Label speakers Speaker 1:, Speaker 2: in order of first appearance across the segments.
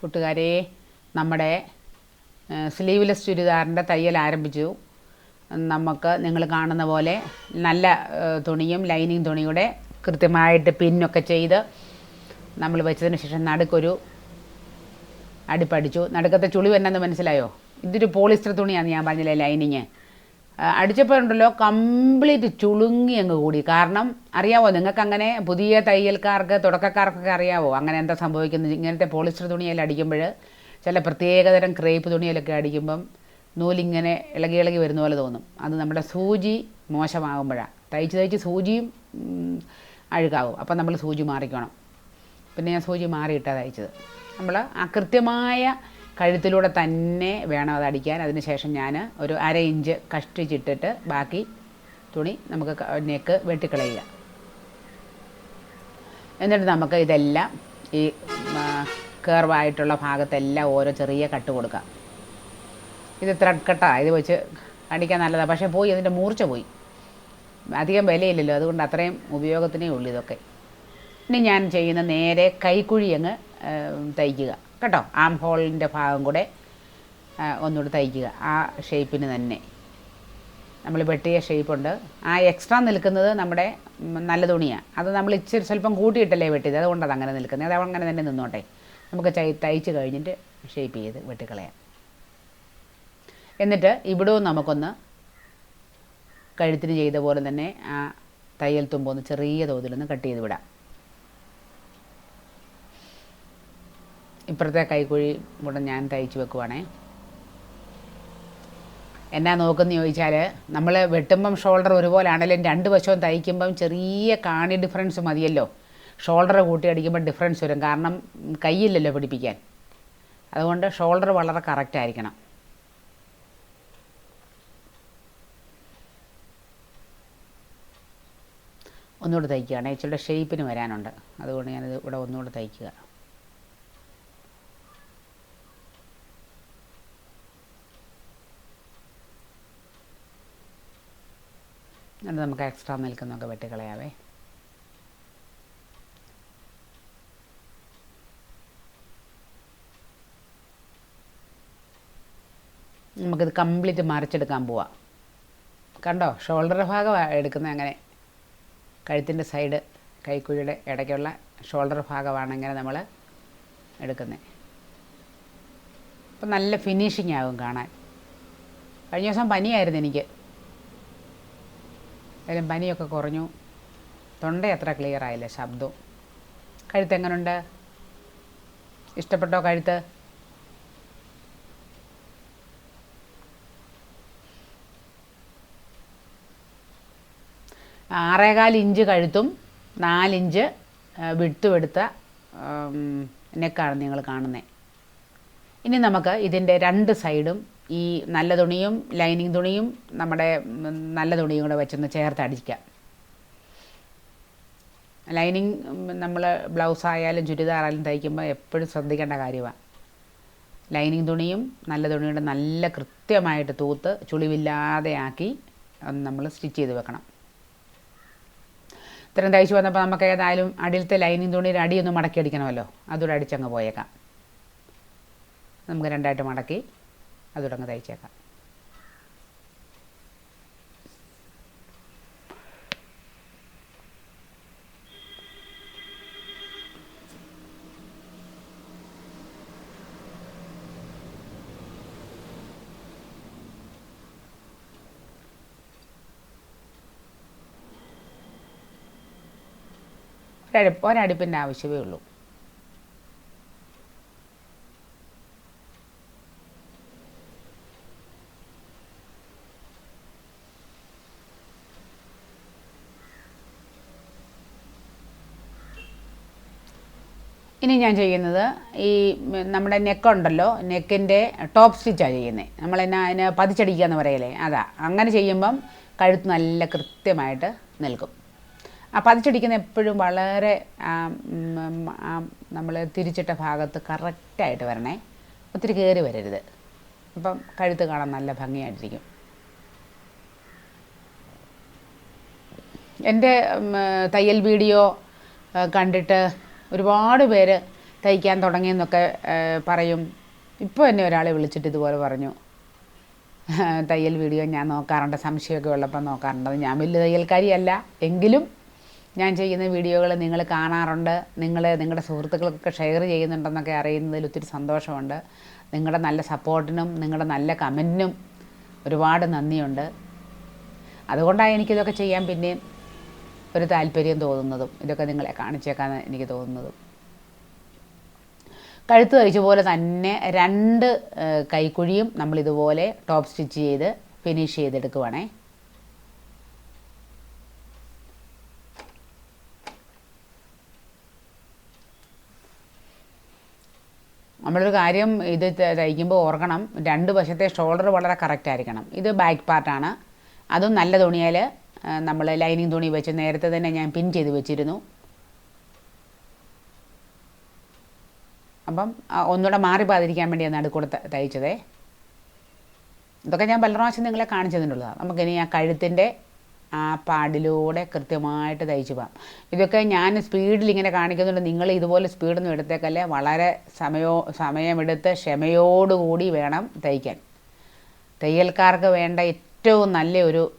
Speaker 1: കൂട്ടുകാരെ നമ്മുടെ സ്ലീവ്ലെസ് ചുരിദാറിന്റെ തയ്യൽ ആരംഭിച്ചു. നമുക്ക് നിങ്ങൾ കാണുന്ന പോലെ നല്ല തുണിയും ലൈനിങ് തുണിയുടെ കൃത്യമായിട്ട് പിന്നൊക്കെ ചെയ്ത് നമ്മൾ വെച്ചതിന് ശേഷം നടുക്കൊരു അടിപ്പടിച്ചു നടുക്കത്തെ ചുളി വന്നെന്ന് മനസ്സിലായോ? ഇതൊരു പോളിസ്റ്റർ തുണിയാണ് ഞാൻ പറഞ്ഞില്ലേ ലൈനിങ്. അടിച്ചപ്പോൾ ഉണ്ടല്ലോ കംപ്ലീറ്റ് ചുളുങ്ങി അങ്ങ് കൂടി. കാരണം അറിയാവോ നിങ്ങൾക്ക് അങ്ങനെ പുതിയ തയ്യൽക്കാർക്ക് തുടക്കക്കാർക്കൊക്കെ അറിയാവോ അങ്ങനെ എന്താ സംഭവിക്കുന്നത്? ഇങ്ങനത്തെ പോളിസ്റ്റർ തുണിയെല്ലാം അടിക്കുമ്പോൾ ചില പ്രത്യേകതരം ക്രേപ്പ് തുണിയിലൊക്കെ അടിക്കുമ്പം നൂലിങ്ങനെ ഇളകി ഇളകി വരുന്ന പോലെ തോന്നും. അത് നമ്മുടെ സൂചി മോശമാകുമ്പോഴാണ് തയ്ച്ച് തയ്ച്ച് സൂചിയും അഴുകാവും അപ്പം നമ്മൾ സൂചി മാറിക്കണം. പിന്നെ ഞാൻ സൂചി മാറിയിട്ടാണ് തയ്ച്ചത്. നമ്മൾ ആ കൃത്യമായ കഴുത്തിലൂടെ തന്നെ വേണം അത് അടിക്കാൻ. അതിന് ശേഷം ഞാൻ ഒരു അര ഇഞ്ച് കഷ്ടിച്ചിട്ടിട്ട് ബാക്കി തുണി നമുക്ക് നെക്ക് വെട്ടിക്കളയുക. എന്നിട്ട് നമുക്ക് ഇതെല്ലാം ഈ കേർവായിട്ടുള്ള ഭാഗത്തെല്ലാം ഓരോ ചെറിയ കട്ട് കൊടുക്കാം. ഇത് ത്രെഡ് കട്ടാണ് ഇത് വെച്ച് അടിക്കാൻ നല്ലതാണ് പക്ഷേ പോയി അതിന്റെ മൂർച്ച പോയി. അധികം വിലയില്ലല്ലോ. അതുകൊണ്ട് അത്രയും ഉപയോഗത്തിനേ ഉള്ളൂ ഇതൊക്കെ. ഇനി ഞാൻ ചെയ്യുന്ന നേരെ കൈക്കുഴി അങ്ങ് തയ്ക്കുക. കേട്ടോ ആം ഹോളിന്റെ ഭാഗം കൂടെ ഒന്നുകൂടെ തയ്ക്കുക ആ ഷേപ്പിന് തന്നെ. നമ്മൾ വെട്ടിയ ഷേപ്പുണ്ട് ആ എക്സ്ട്രാ നിൽക്കുന്നത് നമ്മുടെ നല്ല തുണിയാണ് അത് നമ്മൾ ഇച്ചിരി സ്വല്പം കൂട്ടിയിട്ടല്ലേ വെട്ടിയത്. അതുകൊണ്ടത് അങ്ങനെ നിൽക്കുന്നത്. അത് അങ്ങനെ തന്നെ നിന്നോട്ടെ. നമുക്ക് തയ്ച്ച് കഴിഞ്ഞിട്ട് ഷേപ്പ് ചെയ്ത് വെട്ടിക്കളയാം. എന്നിട്ട് ഇവിടവും നമുക്കൊന്ന് കഴുത്തിന് ചെയ്ത പോലെ തന്നെ ആ തയ്യൽ തുമ്പൊന്ന് ചെറിയ തോതിലൊന്ന് കട്ട് ചെയ്ത് വിടാം. ഇപ്പുറത്തെ കൈക്കുഴി കൂടെ ഞാൻ തയ്ച്ചു വെക്കുവാണേ. എന്നാ നോക്കുന്ന ചോദിച്ചാൽ നമ്മൾ വെട്ടുമ്പം ഷോൾഡർ ഒരുപോലെ ആണെങ്കിലും രണ്ട് വശവും തയ്ക്കുമ്പം ചെറിയ കാണി ഡിഫറൻസ് മതിയല്ലോ. ഷോൾഡർ കൂട്ടി അടിക്കുമ്പോൾ ഡിഫറൻസ് വരും. കാരണം കൈയില്ലല്ലോ പിടിപ്പിക്കാൻ. അതുകൊണ്ട് ഷോൾഡർ വളരെ കറക്റ്റ് ആയിരിക്കണം. ഒന്നുകൂടെ തയ്ക്കുകയാണ് ഇച്ചിരി ഷേപ്പിന് വരാനുണ്ട്. അതുകൊണ്ട് ഞാനിത് ഇവിടെ ഒന്നുകൂടെ തയ്ക്കുക. എന്നിട്ട് നമുക്ക് എക്സ്ട്രാ നിൽക്കുന്നൊക്കെ വെട്ടിക്കളയാവേ. നമുക്കിത് കംപ്ലീറ്റ് മറിച്ചെടുക്കാൻ പോവാം. കണ്ടോ? ഷോൾഡർ ഭാഗം എടുക്കുന്നത് അങ്ങനെ. കഴുത്തിന്റെ സൈഡ് കൈക്കുഴിയുടെ ഇടയ്ക്കുള്ള ഷോൾഡർ ഭാഗമാണ് ഇങ്ങനെ നമ്മൾ എടുക്കുന്നത് അപ്പം നല്ല ഫിനിഷിംഗ് ആകും കാണാൻ. കഴിഞ്ഞ ദിവസം പനിയായിരുന്നു എനിക്ക്. അതിലും പനിയൊക്കെ കുറഞ്ഞു. തൊണ്ട അത്ര ക്ലിയർ ആയില്ല ശബ്ദവും കഴുത്ത് എങ്ങനെയുണ്ട് ഇഷ്ടപ്പെട്ടോ കഴുത്ത്? ആറേകാൽ ഇഞ്ച് കഴുത്തും നാലിഞ്ച് വിടുത്തും എടുത്ത നെക്കാണ് നിങ്ങൾ കാണുന്നത് ഇനി നമുക്ക് ഇതിന്റെ രണ്ട് സൈഡും ഈ നല്ല തുണിയും ലൈനിങ് തുണിയും നമ്മുടെ നല്ല തുണിയും കൂടെ വെച്ചൊന്ന് ചേർത്ത് അടിക്കാം. ലൈനിങ് നമ്മൾ ബ്ലൗസ് ആയാലും ചുരിദാറായാലും തയ്ക്കുമ്പോൾ എപ്പോഴും ശ്രദ്ധിക്കേണ്ട കാര്യമാണ് ലൈനിങ് തുണിയും നല്ല തുണിയുടെ നല്ല കൃത്യമായിട്ട് തൂത്ത് ചുളിവില്ലാതെ ആക്കി നമ്മൾ സ്റ്റിച്ച് ചെയ്ത് വെക്കണം. ഇത്രയും തയ്ച്ച് വന്നപ്പോൾ നമുക്ക് ഏതായാലും അടിയിലത്തെ ലൈനിങ് തുണിയുടെ അടിയൊന്ന് മടക്കി അടിക്കണമല്ലോ. അതുകൂടെ അടിച്ചങ്ങ് പോയേക്കാം. നമുക്ക് രണ്ടായിട്ട് മടക്കി. അതുകൂടെ അങ്ങ് തയ്ച്ചേക്കാം. ഒരടുപ്പ് ഒരടുപ്പിന്റെ ആവശ്യമേ ഉള്ളൂ. ഇനി ഞാൻ ചെയ്യുന്നത് ഈ നമ്മുടെ നെക്കുണ്ടല്ലോ നെക്കിന്റെ ടോപ്പ് സ്റ്റിച്ചാണ് ചെയ്യുന്നത് നമ്മളെന്നാ അതിന് പതിച്ചടിക്കുക എന്ന് പറയലേ? അതാ. അങ്ങനെ ചെയ്യുമ്പം കഴുത്ത് നല്ല കൃത്യമായിട്ട് നിൽക്കും. ആ പതിച്ചടിക്കുന്ന എപ്പോഴും വളരെ നമ്മൾ തിരിച്ചിട്ട ഭാഗത്ത് കറക്റ്റായിട്ട് വരണേ. ഒത്തിരി കയറി വരരുത്. അപ്പം കഴുത്ത് കാണാൻ നല്ല ഭംഗിയായിട്ടിരിക്കും. എന്റെ തയ്യൽ വീഡിയോ കണ്ടിട്ട് ഒരുപാട് പേര് തയ്ക്കാൻ തുടങ്ങിയെന്നൊക്കെ പറയും. ഇപ്പോൾ എന്നെ ഒരാളെ വിളിച്ചിട്ട് ഇതുപോലെ പറഞ്ഞു. തയ്യൽ വീഡിയോ ഞാൻ നോക്കാറുണ്ട് സംശയമൊക്കെ ഉള്ളപ്പോൾ നോക്കാറുണ്ട്. ഞാൻ വലിയ തയ്യൽക്കാരിയല്ല. എങ്കിലും ഞാൻ ചെയ്യുന്ന വീഡിയോകൾ നിങ്ങൾ കാണാറുണ്ട്. നിങ്ങൾ നിങ്ങളുടെ സുഹൃത്തുക്കൾക്കൊക്കെ ഷെയർ ചെയ്യുന്നുണ്ടെന്നൊക്കെ അറിയുന്നതിൽ ഒത്തിരി സന്തോഷമുണ്ട്. നിങ്ങളുടെ നല്ല സപ്പോർട്ടിനും നിങ്ങളുടെ നല്ല കമന്റിനും ഒരുപാട് നന്ദിയുണ്ട്. അതുകൊണ്ടാണ് എനിക്കിതൊക്കെ ചെയ്യാൻ പിന്നെയും ഒരു താല്പര്യം തോന്നുന്നതും ഇതൊക്കെ നിങ്ങളെ കാണിച്ചേക്കാൻ എനിക്ക് തോന്നുന്നതും. കഴുത്ത് തയ്ച്ച പോലെ തന്നെ രണ്ട് കൈക്കുഴിയും നമ്മൾ ഇതുപോലെ ടോപ്പ് സ്റ്റിച്ച് ചെയ്ത് ഫിനിഷ് ചെയ്തെടുക്കുവാണേ. നമ്മളൊരു കാര്യം ഇത് തയ്ക്കുമ്പോൾ ഓർക്കണം രണ്ട് വശത്തെ ഷോൾഡർ വളരെ കറക്റ്റ് ആയിരിക്കണം. ഇത് ബാക്ക് പാർട്ടാണ്. അതും നല്ല തുണിയാൽ നമ്മൾ ലൈനിങ് തുണി വെച്ച് നേരത്തെ തന്നെ ഞാൻ പിൻ ചെയ്ത് വെച്ചിരുന്നു. അപ്പം ഒന്നുകൂടെ മാറി പാതിരിക്കാൻ വേണ്ടിയാണ് നടുക്കൂടെ ത- തയ്ച്ചതേ. ഇതൊക്കെ ഞാൻ പല പ്രാവശ്യം നിങ്ങളെ കാണിച്ചതിനുള്ളതാണ് നമുക്കിനി ആ കഴുത്തിന്റെ ആ പാടിലൂടെ കൃത്യമായിട്ട് തയ്ച്ചു പോകാം. ഇതൊക്കെ ഞാൻ സ്പീഡിൽ ഇങ്ങനെ കാണിക്കുന്നുണ്ട്. നിങ്ങൾ ഇതുപോലെ സ്പീഡൊന്നും എടുത്തേക്കല്ലേ. വളരെ സമയോ സമയമെടുത്ത് ക്ഷമയോടുകൂടി വേണം തയ്ക്കാൻ. തയ്യൽക്കാർക്ക് വേണ്ട ഏറ്റവും നല്ല ഒരു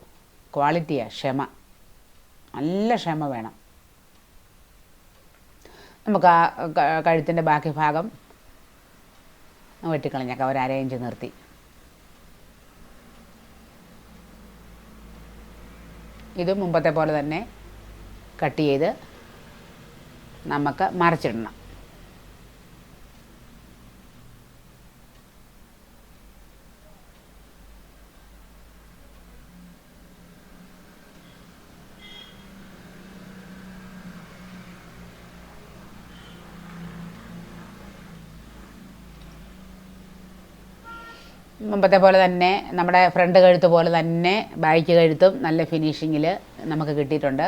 Speaker 1: ക്വാളിറ്റിയാണ് ക്ഷമ. നല്ല ക്ഷമ വേണം. നമുക്ക് ആ കഴുത്തിന്റെ ബാക്കി ഭാഗം വെട്ടിക്കളഞ്ഞേക്കാം. ഒരു ഇഞ്ച് നിർത്തി. ഇത് മുമ്പത്തെ പോലെ തന്നെ കട്ട് ചെയ്ത് നമുക്ക് മറിച്ചിടണം. മുമ്പത്തെ പോലെ തന്നെ നമ്മുടെ ഫ്രണ്ട് കഴുത്ത് പോലെ തന്നെ ബാക്ക് കഴുത്തും നല്ല ഫിനിഷിങ്ങിൽ നമുക്ക് കിട്ടിയിട്ടുണ്ട്.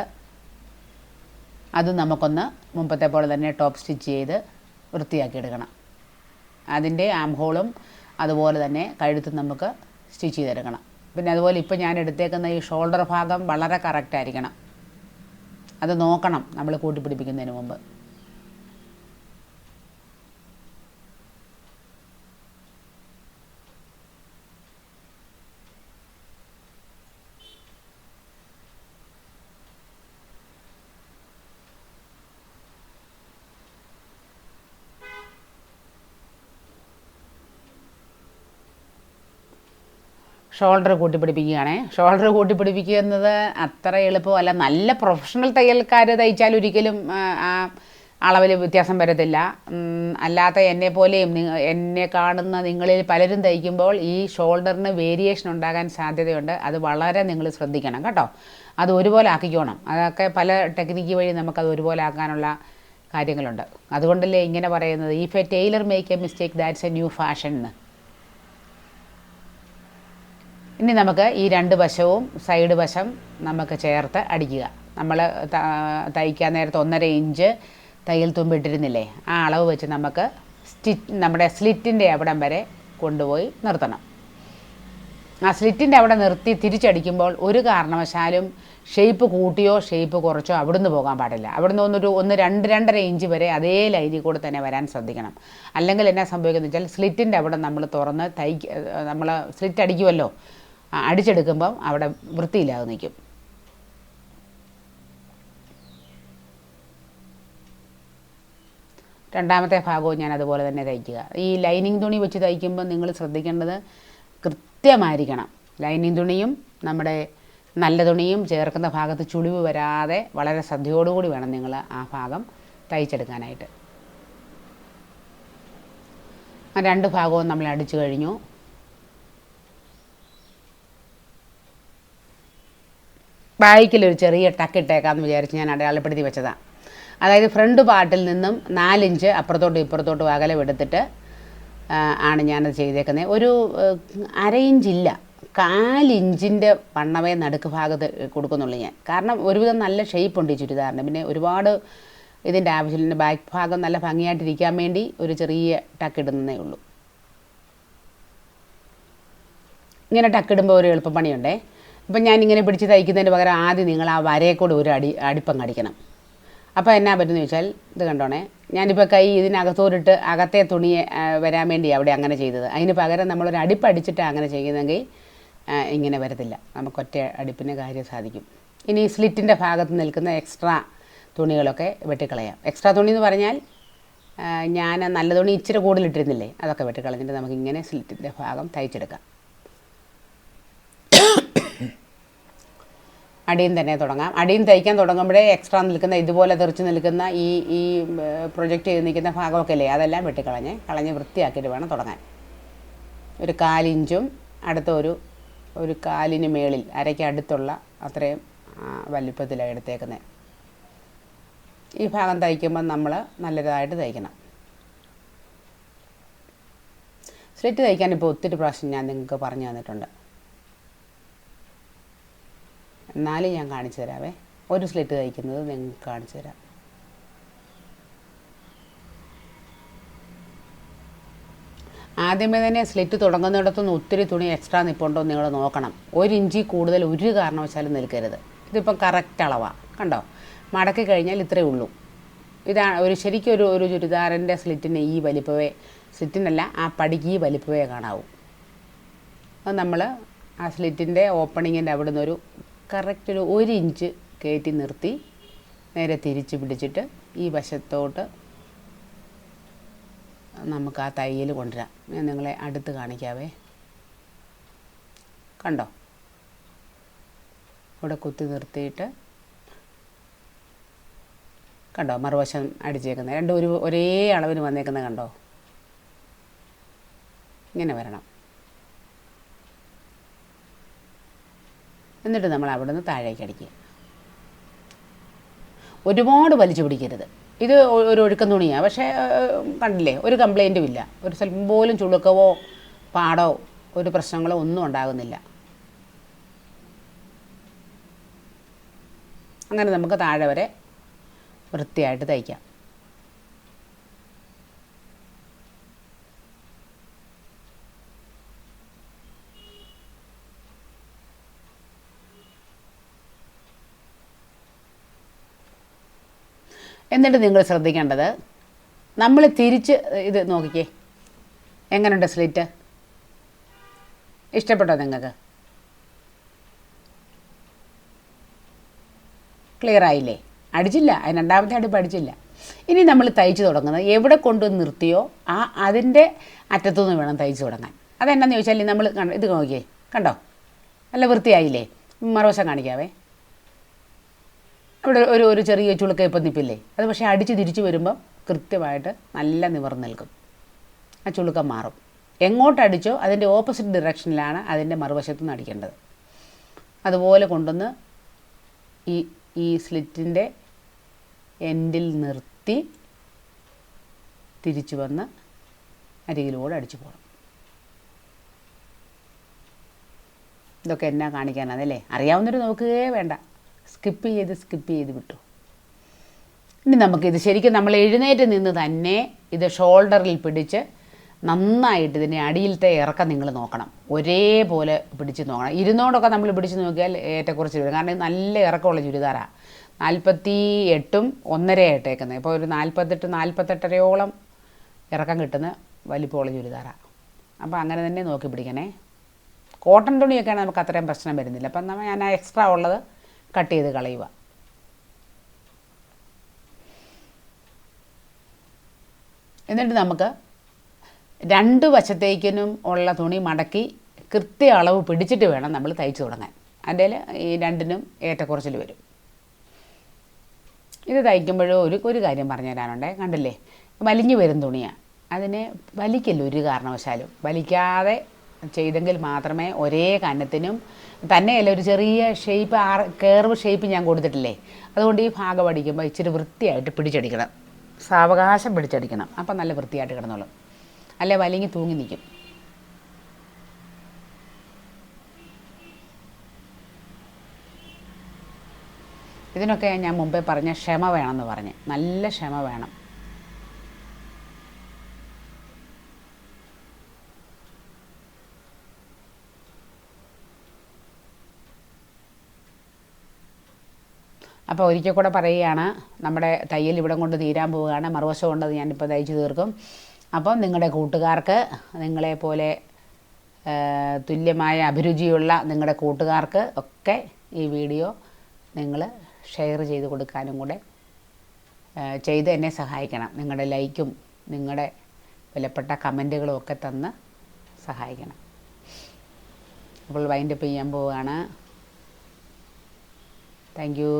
Speaker 1: അതും നമുക്കൊന്ന് മുമ്പത്തെ പോലെ തന്നെ ടോപ്പ് സ്റ്റിച്ച് ചെയ്ത് വൃത്തിയാക്കി എടുക്കണം അതിന്റെ ആം ഹോളും അതുപോലെ തന്നെ കഴുത്തും നമുക്ക് സ്റ്റിച്ച് ചെയ്തെടുക്കണം. പിന്നെ അതുപോലെ ഇപ്പോൾ ഞാൻ എടുത്തേക്കുന്ന ഈ ഷോൾഡർ ഭാഗം വളരെ കറക്റ്റ് ആയിരിക്കണം അത് നോക്കണം നമ്മൾ കൂട്ടിപ്പിടിപ്പിക്കുന്നതിന് മുമ്പ്. ഷോൾഡർ കൂട്ടിപ്പിടിപ്പിക്കുകയാണേ. ഷോൾഡർ കൂട്ടിപ്പിടിപ്പിക്കുന്നത് അത്ര എളുപ്പമല്ല. നല്ല പ്രൊഫഷണൽ തയ്യൽക്കാർ തയ്ച്ചാൽ ഒരിക്കലും അളവിൽ വ്യത്യാസം വരത്തില്ല. അല്ലാത്ത എന്നെ പോലെയും എന്നെ കാണുന്ന നിങ്ങളിൽ പലരും തയ്ക്കുമ്പോൾ ഈ ഷോൾഡറിന് വേരിയേഷൻ ഉണ്ടാകാൻ സാധ്യതയുണ്ട്. അത് വളരെ നിങ്ങൾ ശ്രദ്ധിക്കണം കേട്ടോ. അത് ഒരുപോലെ ആക്കിക്കോണം. അതൊക്കെ പല ടെക്നിക്ക് വഴി നമുക്കത് ഒരുപോലെ ആക്കാനുള്ള കാര്യങ്ങളുണ്ട്. അതുകൊണ്ടല്ലേ ഇങ്ങനെ പറയുന്നത്. If a tailor make a mistake that's a new fashion എന്ന് ഇനി നമുക്ക് ഈ രണ്ട് വശവും സൈഡ് വശം നമുക്ക് ചേർത്ത് അടിക്കുക. നമ്മൾ തയ്ക്കാൻ നേരത്തെ ഒന്നര ഇഞ്ച് തയ്യൽ തുമ്പിട്ടിരുന്നില്ലേ ആ അളവ് വെച്ച് നമുക്ക് സ്റ്റിച്ച് നമ്മുടെ സ്ലിറ്റിന്റെ അവിടം വരെ കൊണ്ടുപോയി നിർത്തണം. ആ സ്ലിറ്റിന്റെ അവിടെ നിർത്തി തിരിച്ചടിക്കുമ്പോൾ ഒരു കാരണവശാലും ഷേപ്പ് കൂട്ടിയോ ഷേപ്പ് കുറച്ചോ അവിടുന്ന് പോകാൻ പാടില്ല. അവിടുന്ന് ഒന്നൊരു ഒന്ന് രണ്ട് രണ്ടര ഇഞ്ച് വരെ അതേ ലൈനിൽ കൂടെ തന്നെ വരാൻ ശ്രദ്ധിക്കണം. അല്ലെങ്കിൽ എന്നാ സംഭവിക്കുന്നത് വെച്ചാൽ സ്ലിറ്റിന്റെ അവിടെ നമ്മൾ തുറന്ന് തൈ നമ്മൾ സ്ലിറ്റ് അടിക്കുമല്ലോ അടിച്ചെടുക്കുമ്പം അവിടെ വൃത്തിയില്ലാതെ നിൽക്കും. രണ്ടാമത്തെ ഭാഗവും ഞാൻ അതുപോലെ തന്നെ തയ്ക്കുക. ഈ ലൈനിങ് തുണി വെച്ച് തയ്ക്കുമ്പോൾ നിങ്ങൾ ശ്രദ്ധിക്കേണ്ടത് കൃത്യമായിരിക്കണം. ലൈനിങ് തുണിയും നമ്മുടെ നല്ല തുണിയും ചേർക്കുന്ന ഭാഗത്ത് ചുളിവ് വരാതെ വളരെ ശ്രദ്ധയോടുകൂടി വേണം നിങ്ങൾ ആ ഭാഗം തയ്ച്ചെടുക്കാനായിട്ട്. രണ്ട് ഭാഗവും നമ്മൾ അടിച്ചു കഴിഞ്ഞു. ബാക്കിലൊരു ചെറിയ ടക്ക് ഇട്ടേക്കാമെന്ന് വിചാരിച്ച് ഞാൻ അടയാളപ്പെടുത്തി വെച്ചതാണ് അതായത് ഫ്രണ്ട് പാർട്ടിൽ നിന്നും നാലിഞ്ച് അപ്പുറത്തോട്ടും ഇപ്പുറത്തോട്ടും അകലം എടുത്തിട്ട് ആണ് ഞാനത് ചെയ്തേക്കുന്നത് ഒരു അര ഇഞ്ചില്ല കാലിഞ്ചിന്റെ വണ്ണമേ നടുക്ക് ഭാഗത്ത് കൊടുക്കുന്നുള്ളൂ ഞാൻ. കാരണം ഒരുവിധം നല്ല ഷേപ്പ് ഉണ്ട് ഈ ചുരിദാറിന്. പിന്നെ ഒരുപാട് ഇതിന്റെ ആവശ്യമില്ല. ബാക്ക് ഭാഗം നല്ല ഭംഗിയായിട്ടിരിക്കാൻ വേണ്ടി ഒരു ചെറിയ ടക്ക് ഇടുന്നതേ ഉള്ളൂ. ഇങ്ങനെ ടക്കിടുമ്പോൾ ഒരു എളുപ്പപ്പണിയുണ്ടേ? അപ്പം ഇങ്ങനെ പിടിച്ച് തയ്ക്കുന്നതിന് പകരം ആദ്യം നിങ്ങൾ ആ വരയെ കൂടെ ഒരു അടി അടിപ്പം കടിക്കണം അപ്പോൾ എന്നാ പറ്റുമെന്ന് ചോദിച്ചാൽ ഇത് കണ്ടോണേ ഞാനിപ്പോൾ കൈ ഇതിനകത്തോട്ടിട്ട് അകത്തെ തുണി വരാൻ വേണ്ടി അവിടെ അങ്ങനെ ചെയ്തത്. അതിന് പകരം നമ്മളൊരു അടിപ്പടിച്ചിട്ട് അങ്ങനെ ചെയ്യുന്നെങ്കിൽ ഇങ്ങനെ വരത്തില്ല. നമുക്ക് ഒറ്റ അടുപ്പിന് കാര്യം സാധിക്കും. ഇനി സ്ലിറ്റിന്റെ ഭാഗത്ത് നിൽക്കുന്ന എക്സ്ട്രാ തുണികളൊക്കെ വെട്ടിക്കളയാം. എക്സ്ട്രാ തുണി എന്ന് പറഞ്ഞാൽ ഞാൻ നല്ല തുണി ഇച്ചിരി കൂടുതലിട്ടിരുന്നില്ലേ അതൊക്കെ വെട്ടിക്കളഞ്ഞിട്ട് നമുക്ക് ഇങ്ങനെ സ്ലിറ്റിന്റെ ഭാഗം തയ്ച്ചെടുക്കാം. അടിയും തന്നെ തുടങ്ങാം. അടിയും തയ്ക്കാൻ തുടങ്ങുമ്പോഴേ എക്സ്ട്രാ നിൽക്കുന്ന ഇതുപോലെ തെറിച്ച് നിൽക്കുന്ന ഈ ഈ പ്രൊജക്റ്റ് ചെയ്ത് നിൽക്കുന്ന ഭാഗമൊക്കെ അല്ലേ അതെല്ലാം വെട്ടിക്കളഞ്ഞ് കളഞ്ഞ് വൃത്തിയാക്കിയിട്ട് വേണം തുടങ്ങാൻ. ഒരു കാലിഞ്ചും അടുത്ത ഒരു ഒരു കാലിന് മേളിൽ അരയ്ക്ക് അടുത്തുള്ള അത്രയും വലിപ്പത്തിലാണ് എടുത്തേക്കുന്നത് ഈ ഭാഗം തയ്ക്കുമ്പോൾ നമ്മൾ നല്ലതായിട്ട് തയ്ക്കണം. സ്ലിറ്റ് തയ്ക്കാൻ ഇപ്പോൾ ഒത്തിരി പ്രാവശ്യം ഞാൻ നിങ്ങൾക്ക് പറഞ്ഞു തന്നിട്ടുണ്ട്. എന്നാലും ഞാൻ കാണിച്ചു തരാവേ. ഒരു സ്ലിറ്റ് തയ്ക്കുന്നത് നിങ്ങൾക്ക് കാണിച്ചു തരാം. ആദ്യമേ തന്നെ സ്ലിറ്റ് തുടങ്ങുന്നിടത്തുനിന്ന് ഒത്തിരി തുണി എക്സ്ട്രാ നിൽപ്പുണ്ടോ നിങ്ങൾ നോക്കണം. ഒരു ഇഞ്ചി കൂടുതൽ ഒരു കാരണവശാലും നിൽക്കരുത്. ഇതിപ്പം കറക്റ്റ് അളവാണ് കണ്ടോ? മടക്കി കഴിഞ്ഞാൽ ഇത്രയേ ഉള്ളൂ. ഇതാണ് ഒരു ശരിക്കും ഒരു ഒരു ചുരിദാറിന്റെ സ്ലിറ്റിന് ഈ വലിപ്പവേ സ്ലിറ്റിനല്ല ആ പടിക്ക് ഈ വലിപ്പവേ കാണാവൂ. അത് നമ്മൾ ആ സ്ലിറ്റിന്റെ ഓപ്പണിങ്ങിന്റെ അവിടെ നിന്നൊരു കറക്റ്റ് ഒരു ഒരു ഇഞ്ച് കയറ്റി നിർത്തി നേരെ തിരിച്ച് പിടിച്ചിട്ട് ഈ വശത്തോട്ട് നമുക്ക് ആ തയ്യൽ കൊണ്ടുവരാം. ഞാൻ നിങ്ങളെ അടുത്ത് കാണിക്കാവേ. കണ്ടോ? ഇവിടെ കുത്തി നിർത്തിയിട്ട് കണ്ടോ? മറുവശം അടിച്ചേക്കുന്നത്. രണ്ടും ഒരു ഒരേ അളവിന് വന്നേക്കുന്നത് കണ്ടോ? ഇങ്ങനെ വരണം. എന്നിട്ട് നമ്മൾ അവിടെ നിന്ന് താഴേക്ക് അടിക്കുക. ഒരുപാട് വലിച്ചു പിടിക്കരുത്. ഇത് ഒരു ഒഴുക്കം തുണിയാണ് പക്ഷേ കണ്ടില്ലേ? ഒരു കംപ്ലൈന്റും ഇല്ല. ഒരു സ്വല്പം പോലും ചുളുക്കവോ പാടോ ഒരു പ്രശ്നങ്ങളോ ഒന്നും ഉണ്ടാകുന്നില്ല. അങ്ങനെ നമുക്ക് താഴെ വരെ വൃത്തിയായിട്ട് തയ്ക്കാം. എന്നിട്ട് നിങ്ങൾ ശ്രദ്ധിക്കേണ്ടത് നമ്മൾ തിരിച്ച് ഇത് നോക്കിക്കേ. എങ്ങനെയുണ്ട് സ്ലിറ്റ് ഇഷ്ടപ്പെട്ടോ നിങ്ങൾക്ക്? ക്ലിയർ ആയില്ലേ? അടിച്ചില്ല. അതിന് രണ്ടാമത്തെ അടുപ്പ് അടിച്ചില്ല ഇനി നമ്മൾ തയ്ച്ചു തുടങ്ങുന്നത് എവിടെ കൊണ്ട് നിർത്തിയോ ആ അതിന്റെ അറ്റത്തുനിന്ന് വേണം തയ്ച്ചു തുടങ്ങാൻ. അതെന്നാന്ന് ചോദിച്ചാൽ നമ്മൾ ഇത് നോക്കിയേ. കണ്ടോ? നല്ല വൃത്തിയായില്ലേ? മറുവശം കാണിക്കാവേ. അവിടെ ഒരു ഒരു ചെറിയ ചുളുക്കയപ്പം നിൽപ്പില്ലേ അത് പക്ഷേ അടിച്ച് തിരിച്ചു വരുമ്പം കൃത്യമായിട്ട് നല്ല നിവർന്ന് നിൽക്കും. ആ ചുളുക്കം മാറും. എങ്ങോട്ടടിച്ചോ അതിന്റെ ഓപ്പോസിറ്റ് ഡിറക്ഷനിലാണ് അതിന്റെ മറുവശത്ത് നിന്ന് അടിക്കേണ്ടത് അതുപോലെ കൊണ്ടുവന്ന് ഈ ഈ സ്ലിറ്റിന്റെ എൻഡിൽ നിർത്തി തിരിച്ചു വന്ന് അരികിലൂടെ അടിച്ചു പോകണം. ഇതൊക്കെ എന്നാ കാണിക്കാനാണല്ലേ അറിയാവുന്നവർ നോക്കുകയേ വേണ്ട. സ്കിപ്പ് ചെയ്ത് സ്കിപ്പ് ചെയ്ത് വിട്ടു. ഇനി നമുക്കിത് ശരിക്കും നമ്മൾ എഴുന്നേറ്റ് നിന്ന് തന്നെ ഇത് ഷോൾഡറിൽ പിടിച്ച് നന്നായിട്ട് ഇതിന്റെ അടിയിലത്തെ ഇറക്കം നിങ്ങൾ നോക്കണം. ഒരേപോലെ പിടിച്ച് നോക്കണം. ഇരുന്നോണ്ടൊക്കെ നമ്മൾ പിടിച്ച് നോക്കിയാൽ ഏറ്റക്കുറച്ച് വരും. കാരണം നല്ല ഇറക്കമുള്ള ചുരിദാറാണ് നാൽപ്പത്തി എട്ടും ഒന്നര ആയിട്ടേക്കുന്നത് ഇപ്പോൾ ഒരു നാൽപ്പത്തെട്ട് നാൽപ്പത്തെട്ടരയോളം ഇറക്കം കിട്ടുന്ന വലിപ്പമുള്ള ചുരിദാറാണ് അപ്പോൾ അങ്ങനെ തന്നെ നോക്കി പിടിക്കണേ. കോട്ടൺ തുണിയൊക്കെയാണ് നമുക്ക് അത്രയും പ്രശ്നം വരുന്നില്ല. അപ്പം ഞാൻ എക്സ്ട്രാ ഉള്ളത് കട്ട് ചെയ്ത് കളയുക. എന്നിട്ട് നമുക്ക് രണ്ട് വശത്തേക്കിനും ഉള്ള തുണി മടക്കി കൃത്യ അളവ് പിടിച്ചിട്ട് വേണം നമ്മൾ തയ്ച്ചു തുടങ്ങാൻ. അതിൽ ഈ രണ്ടിനും ഏറ്റക്കുറച്ചിൽ വരും. ഇത് തയ്ക്കുമ്പോഴും ഒരു ഒരു കാര്യം പറഞ്ഞു തരാനുണ്ടേ. കണ്ടില്ലേ? വലിഞ്ഞു വരും തുണിയാണ്. അതിനെ വലിക്കില്ല ഒരു കാരണവശാലും വലിക്കാതെ ചെയ്തെങ്കിൽ മാത്രമേ ഒരേ കന്നത്തിനും തന്നെയല്ല ഒരു ചെറിയ ഷേപ്പ് ആർ കേർവ് ഷേപ്പ് ഞാൻ കൊടുത്തിട്ടില്ലേ? അതുകൊണ്ട് ഈ ഭാഗം അടിക്കുമ്പോൾ ഇച്ചിരി വൃത്തിയായിട്ട് പിടിച്ചടിക്കണം. സാവകാശം പിടിച്ചടിക്കണം. അപ്പം നല്ല വൃത്തിയായിട്ട് കിടന്നോളും. അല്ലെ വലിങ്ങി തൂങ്ങി നിൽക്കും ഇതിനൊക്കെ ഞാൻ മുമ്പേ പറഞ്ഞ ക്ഷമ വേണമെന്ന് പറഞ്ഞ്. നല്ല ക്ഷമ വേണം. അപ്പോൾ ഒരിക്കൽ കൂടെ പറയുകയാണ് നമ്മുടെ തയ്യൽ ഇവിടം കൊണ്ട് തീരാൻ പോവുകയാണ്. മറുവശം കൊണ്ടത് ഞാനിപ്പോൾ തയ്ച്ചു തീർക്കും. അപ്പം നിങ്ങളുടെ കൂട്ടുകാർക്ക് നിങ്ങളെപ്പോലെ തുല്യമായ അഭിരുചിയുള്ള നിങ്ങളുടെ കൂട്ടുകാർക്ക് ഒക്കെ ഈ വീഡിയോ നിങ്ങൾ ഷെയർ ചെയ്ത് കൊടുക്കാനും കൂടെ ചെയ്ത് എന്നെ സഹായിക്കണം. നിങ്ങളുടെ ലൈക്കും നിങ്ങളുടെ വിലപ്പെട്ട കമന്റുകളും ഒക്കെ തന്ന് സഹായിക്കണം. അപ്പോൾ വൈൻഡപ്പ് ചെയ്യാൻ പോവുകയാണ്. Thank you.